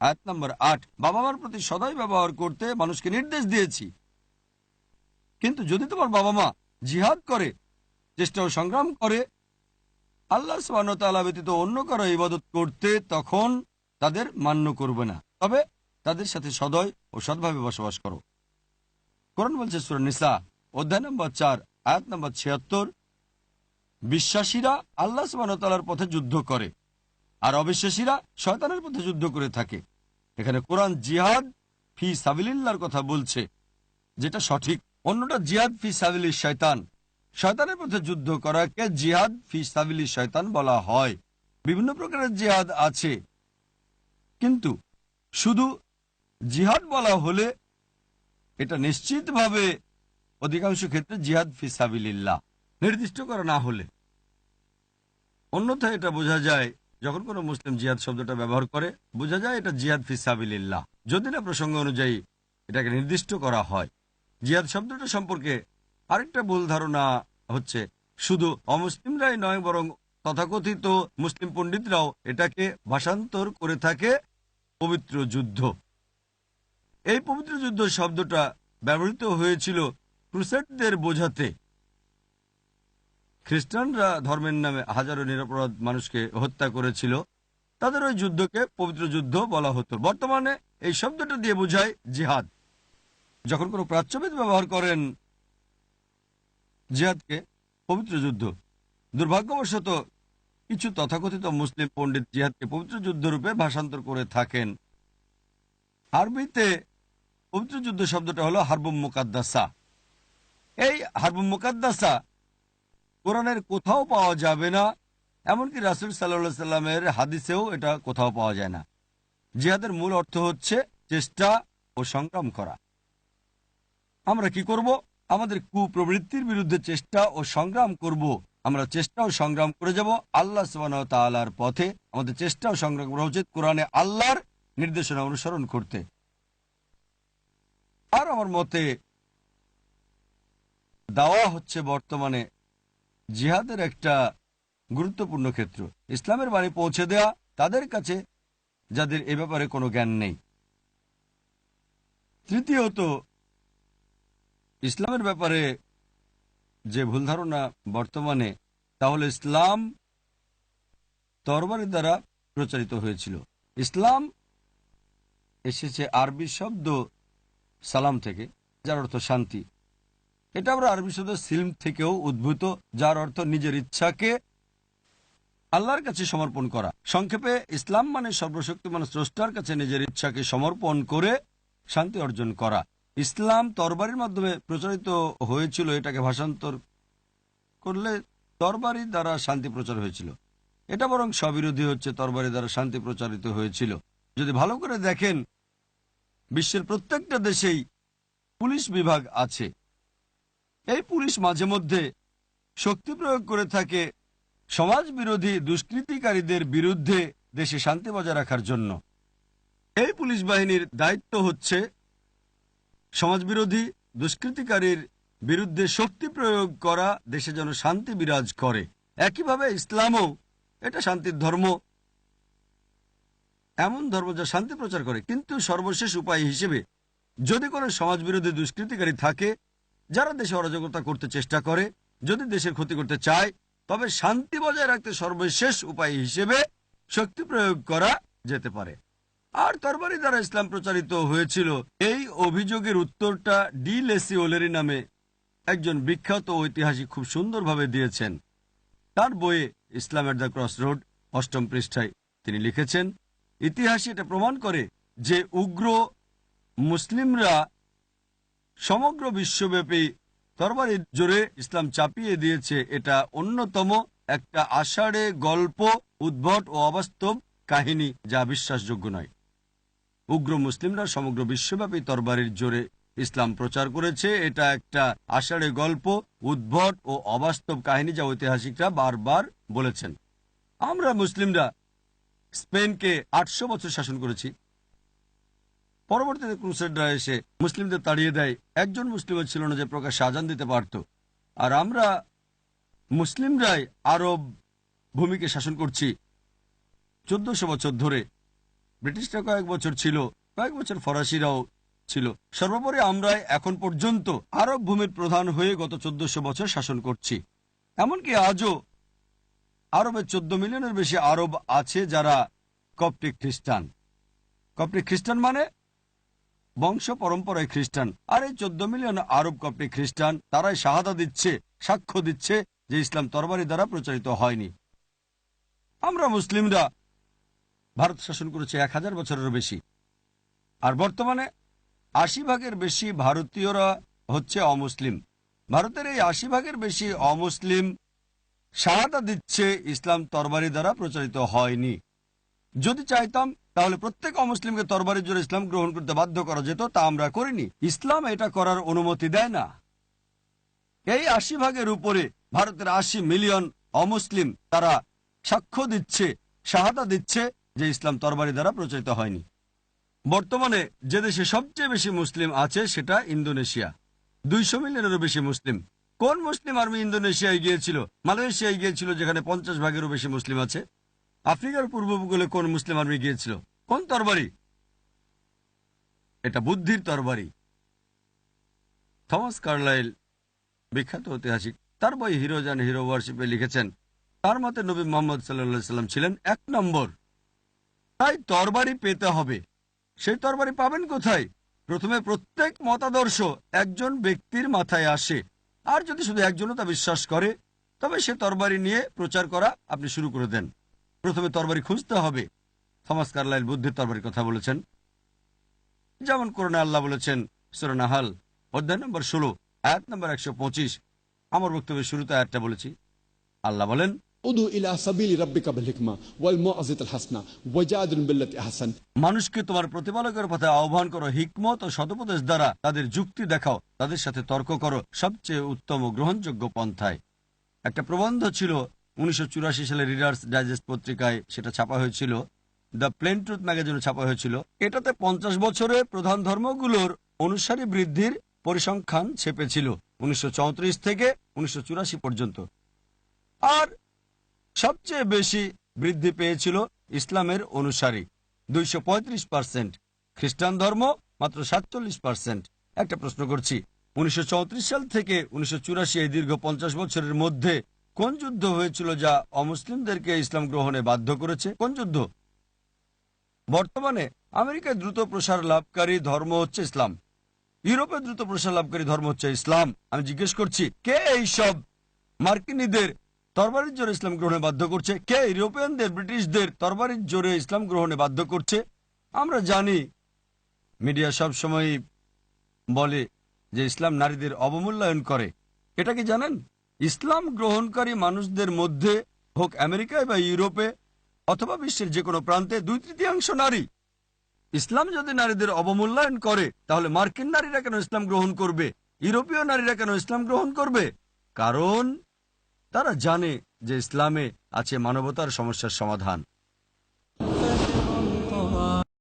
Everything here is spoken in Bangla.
আয়াত নম্বর আট বাবা মার প্রতি সদাই ব্যবহার করতে মানুষকে নির্দেশ দিয়েছি। কিন্তু যদি তোমার বাবা মা জিহাদ করে, চেষ্টা ও সংগ্রাম করে, আল্লাহ সাবানতালা ব্যতীত অন্য কারও ইবাদত করতে, তখন তাদের মান্য করবে না। তবে তাদের সাথে সদয় ও সৎভাবে বসবাস করো। কোরআন বলছে সুর নিসা, অধ্যায় নম্বর চার, আয়াত নম্বর ছিয়াত্তর, বিশ্বাসীরা আল্লাহ সুবাহতালার পথে যুদ্ধ করে। আর অবিশ্বাসীরা শয়তানের পথে যুদ্ধ করে থাকে। এখানে কোরআন জিহাদ ফি সাবিল্লার কথা বলছে, যেটা সঠিক। অন্যটা জিহাদ ফি সাবিলি শয়তান। শয়তানের পথে যুদ্ধ করাকে জিহাদ ফি সাবিলি শয়তান বলা হয়। বিভিন্ন প্রকারের জিহাদ আছে। কিন্তু শুধু জিহাদ বলা হলে এটা নিশ্চিতভাবে অধিকাংশ ক্ষেত্রে জিহাদ ফি সাবিল্লাহ নির্দিষ্ট করা না হলে। অন্যথায় এটা বোঝা যায় যখন কোনো মুসলিম জিহাদ শব্দটা ব্যবহার করে, বোঝা যায় এটা জিহাদ ফি সাবিল্লাহ যদি না প্রসঙ্গ অনুযায়ী এটাকে নির্দিষ্ট করা হয়। জিহাদ শব্দটা সম্পর্কে আরেকটা ভুল ধারণা হচ্ছে, শুধু অমুসলিমরাই নয়, বরং তথাকথিত মুসলিম পণ্ডিতরাও এটাকে ভাষান্তর করে থাকে পবিত্র যুদ্ধ। এই পবিত্র যুদ্ধ শব্দটা ব্যবহৃত হয়েছিল ক্রুসেডদের বোঝাতে। খ্রিস্টানরা ধর্মের নামে হাজারো নিরপরাধ মানুষকে হত্যা করেছিল। তাদের ওই যুদ্ধকে পবিত্র যুদ্ধ বলা হতো। বর্তমানে এই শব্দটা দিয়ে বোঝায় জিহাদ। যখন কোনো প্রাচ্যবিদ ব্যবহার করেন, জিহাদকে পবিত্র যুদ্ধ। দুর্ভাগ্যবশত কিছু তথাকথিত মুসলিম পণ্ডিত জিহাদকে পবিত্র যুদ্ধ রূপে ভাষান্তর করে থাকেন। আরবিতে পবিত্র যুদ্ধ শব্দটা হলো হারবুম মুকাদ্দাসা। এই হারবুম মুকাদ্দাসা কোরআনের কোথাও পাওয়া যাবে না। এমনকি রাসুল সাল্লা সাল্লামের হাদিসেও এটা কোথাও পাওয়া যায় না। জিহাদের মূল অর্থ হচ্ছে চেষ্টা ও সংগ্রাম করা। আমরা কি করব? আমাদের কুপ্রবৃত্তির বিরুদ্ধে চেষ্টা ও সংগ্রাম করব। আমরা চেষ্টা ও সংগ্রাম করে যাব আল্লাহ তালার পথে। আমাদের চেষ্টা ও সংগ্রাম করা উচিত কোরআনে আল্লাহর নির্দেশনা অনুসরণ করতে। আর আমার মতে, দাওয়া হচ্ছে বর্তমানে জিহাদের একটা গুরুত্বপূর্ণ ক্ষেত্র। ইসলামের বাণী পৌঁছে দেয়া তাদের কাছে যাদের এ ব্যাপারে কোনো জ্ঞান নেই। তৃতীয়ত, ইসলামের ব্যাপারে যে ভুল ধারণা বর্তমানে তাহলে ইসলাম তরবারের দ্বারা প্রচারিত হয়েছিল। ইসলাম এসেছে আরবি শব্দ সালাম থেকে, যার অর্থ শান্তি। এটা আমরা আরবি শব্দ সিল্ম থেকেও উদ্ভূত, যার অর্থ নিজের ইচ্ছাকে আল্লাহর কাছে সমর্পণ করা। সংক্ষেপে, ইসলাম মানে সর্বশক্তিমান স্রষ্টার কাছে নিজের ইচ্ছাকে সমর্পণ করে শান্তি অর্জন করা। ইসলাম তরবারির মাধ্যমে প্রচারিত হয়েছিল, এটাকে ভাষান্তর করলে তরবারি দ্বারা শান্তি প্রচার হয়েছিল। এটা বরং স্ববিরোধী হচ্ছে, তরবারি দ্বারা শান্তি প্রচারিত হয়েছিল। যদি ভালো করে দেখেন, বিশ্বের প্রত্যেকটা দেশেই পুলিশ বিভাগ আছে। এই পুলিশ মাঝে মধ্যে শক্তি প্রয়োগ করে থাকে সমাজ বিরোধী দুষ্কৃতিকারীদের বিরুদ্ধে দেশে শান্তি বজায় রাখার জন্য। এই পুলিশ বাহিনীর দায়িত্ব হচ্ছে সমাজবিরোধী দুষ্কৃতিকারীর বিরুদ্ধে শক্তি প্রয়োগ করা, দেশে যেন শান্তি বিরাজ করে। একইভাবে ইসলামও এটা শান্তির ধর্ম। এমন ধর্ম যা শান্তি প্রচার করে। কিন্তু সর্বশেষ উপায় হিসেবে যদি কোনো সমাজবিরোধী দুষ্কৃতিকারী থাকে যারা দেশে অরাজকতা করতে চেষ্টা করে, যদি দেশের ক্ষতি করতে চায়, তবে শান্তি বজায় রাখতে সর্বশেষ উপায় হিসেবে শক্তি প্রয়োগ করা যেতে পারে। আর তরবারি দ্বারা ইসলাম প্রচারিত হয়েছিল এই অভিযোগের উত্তরটা ডি লেসি ওলেরি নামে একজন বিখ্যাত ঐতিহাসিক খুব সুন্দরভাবে দিয়েছেন। তার বইয়ে ইসলামের দ্য ক্রস রোড অষ্টম পৃষ্ঠায় তিনি লিখেছেন, ইতিহাসে এটা প্রমাণ করে যে উগ্র মুসলিমরা সমগ্র বিশ্বব্যাপী তরবারির জোরে ইসলাম চাপিয়ে দিয়েছে এটা অন্যতম একটা আষাঢ়ে গল্প, উদ্ভট ও অবাস্তব কাহিনী যা বিশ্বাসযোগ্য নয়। উগ্র মুসলিমরা সমগ্র বিশ্বব্যাপী তরবারির জোরে ইসলাম প্রচার করেছে। এটা একটা আষাঢ়ে গল্প, উদ্ভট ও অবাস্তব কাহিনী যা ঐতিহাসিকরা বারবার বলেছেন। আমরা মুসলিমরা স্পেনকে আটশো বছর শাসন করেছি। পরবর্তীতে ক্রুসেডরা এসে মুসলিমদের তাড়িয়ে দেয়। একজন মুসলিমও ছিল না যে প্রকাশ্যে আজান দিতে পারত। আর আমরা মুসলিমরাই আরব ভূমিকে শাসন করছি। চোদ্দশো বছর ধরে ব্রিটিশরা কয়েক বছর ছিল, কয়েক বছর ফরাসিরাও ছিল। সর্বোপরি আমরা এখন পর্যন্ত আরব ভূমির প্রধান হয়ে গত চোদ্দশো বছর শাসন করছি। এমনকি আজও আরবের চোদ্দ মিলিয়নের বেশি আরব আছে যারা কপটিক খ্রিস্টান। কপটিক খ্রিস্টান মানে বংশ পরম্পরায় খ্রিস্টান। আর এই চোদ্দ মিলিয়ন আরব কপটিক খ্রিস্টান, তারাই শাহাদা দিচ্ছে, সাক্ষ্য দিচ্ছে যে ইসলাম তরবারি দ্বারা প্রচারিত হয়নি। আমরা মুসলিমরা ভারত শাসন করেছে এক হাজার বছরেরও বেশি। আর বর্তমানে আশি ভাগের বেশি ভারতীয়রা হচ্ছে অমুসলিম। ভারতের এই আশি ভাগের বেশি অমুসলিম শাহাদা দিচ্ছে ইসলাম তরবারি দ্বারা প্রচারিত হয়নি। যদি চাইতাম তাহলে প্রত্যেক অমুসলিমকে তরবারির জোরে ইসলাম গ্রহণ করতে বাধ্য করা যেত, তা আমরা করিনি। ইসলাম এটা করার অনুমতি দেয় না। এই আশি ভাগের উপরে ভারতের আশি মিলিয়ন অমুসলিম তারা সাক্ষ্য দিচ্ছে, শাহাদা দিচ্ছে যে ইসলাম তরবারি দ্বারা প্রচারিত হয়নি। বর্তমানে যে দেশে সবচেয়ে বেশি মুসলিম আছে সেটা ইন্দোনেশিয়া। দুইশো মিলিয়নেরও বেশি মুসলিম। কোন মুসলিম আর্মি ইন্দোনেশিয়ায় গিয়েছিল? মালয়েশিয়ায় গিয়েছিল, যেখানে পঞ্চাশ ভাগেরও বেশি মুসলিম আছে। আফ্রিকার পূর্ব উপকূলে কোন মুসলিম আর্মি গিয়েছিল? কোন তরবারি? এটা বুদ্ধির তরবারি। থমাস কার্লাইল বিখ্যাত ঐতিহাসিক তার বই অ্যান্ড হিরো ওয়ার্শিপে লিখেছেন, তার মতে নবী মোহাম্মদ সাল্লা সাল্লাম ছিলেন এক নম্বর। তাই তরবারি পেতে হবে। সেই তরবারি পাবেন কোথায়? প্রথমে প্রত্যেক মতাদর্শ একজন ব্যক্তির মাথায় আসে। আর যদি শুধু একজনও তা বিশ্বাস করে, তবে সে তরবারি নিয়ে প্রচার করা আপনি শুরু করে দেন। প্রথমে তরবারি খুঁজতে হবে। থমাস কার্লাইল বুদ্ধির তরবারির কথা বলেছেন। যেমন করোনা আল্লাহ বলেছেন সুরানাহাল অধ্যায় নম্বর ষোলো আয়াত নম্বর একশো পঁচিশ। আমার বক্তব্যের শুরুতে আয়াতটা বলেছি। আল্লাহ বলেন মানুষকে তোমার প্রতিপালকের পথে আহ্বান করো হিকমত ও সদপদেশ দ্বারা তাদের যুক্তি দেখাও তাদের সাথে তর্ক করো সবচেয়ে উত্তম ও গ্রহণযোগ্য পন্থায়। একটা প্রবন্ধ ছিল উনিশশো চুরাশি সালে রিডার্স ডাইজেস্ট পত্রিকায় সেটা ছাপা হয়েছিল। দ্য প্লেন ট্রুথ ম্যাগাজিনে ছাপা হয়েছিল। এটাতে পঞ্চাশ বছরে প্রধান ধর্মগুলোর অনুসারী বৃদ্ধির পরিসংখ্যান ছেপেছিল উনিশশো থেকে উনিশশো চুরাশি পর্যন্ত। আর সবচেয়ে বেশি বৃদ্ধি পেয়েছিল ইসলামের অনুসারী, দুইশো খ্রিস্টান ধর্ম মাত্র সাতচল্লিশ পার্সেন্ট। একটা প্রশ্ন করছি, উনিশশো চৌত্রিশ সাল থেকে উনিশশো চুরাশি এই দীর্ঘ পঞ্চাশ বছরের মধ্যে কোন যুদ্ধ হয়েছিল যা অমুসলিমদেরকে ইসলাম গ্রহণে বাধ্য করেছে? কোন যুদ্ধ? বর্তমানে আমেরিকায় দ্রুত প্রসার লাভকারী ধর্ম হচ্ছে ইসলাম। ইউরোপে দ্রুত প্রসার লাভকারী ধর্ম হচ্ছে ইসলাম। আমি জিজ্ঞেস করছি, কে এই সব মার্কিনীদের তরবারির জোরে ইসলাম গ্রহণে বাধ্য করছে? কে ইউরোপিয়ানদের, ব্রিটিশদের তরবারির জোরে ইসলাম গ্রহণে বাধ্য করছে? আমরা জানি, মিডিয়া সব সময় বলে যে ইসলাম নারীদের অবমূল্যায়ন করে। এটা কি জানেন? ইসলাম গ্রহণকারী মানুষদের মধ্যে হোক আমেরিকায় বা ইউরোপে অথবা বিশ্বের যে কোনো প্রান্তে দুই তৃতীয়াংশ নারী। ইসলাম যদি নারীদের অবমূল্যায়ন করে, তাহলে মার্কিন নারীরা কেন ইসলাম গ্রহণ করবে? ইউরোপীয় নারীরা কেন ইসলাম গ্রহণ করবে? কারণ তারা জানে যে ইসলামে আছে মানবতার সমস্যার সমাধান।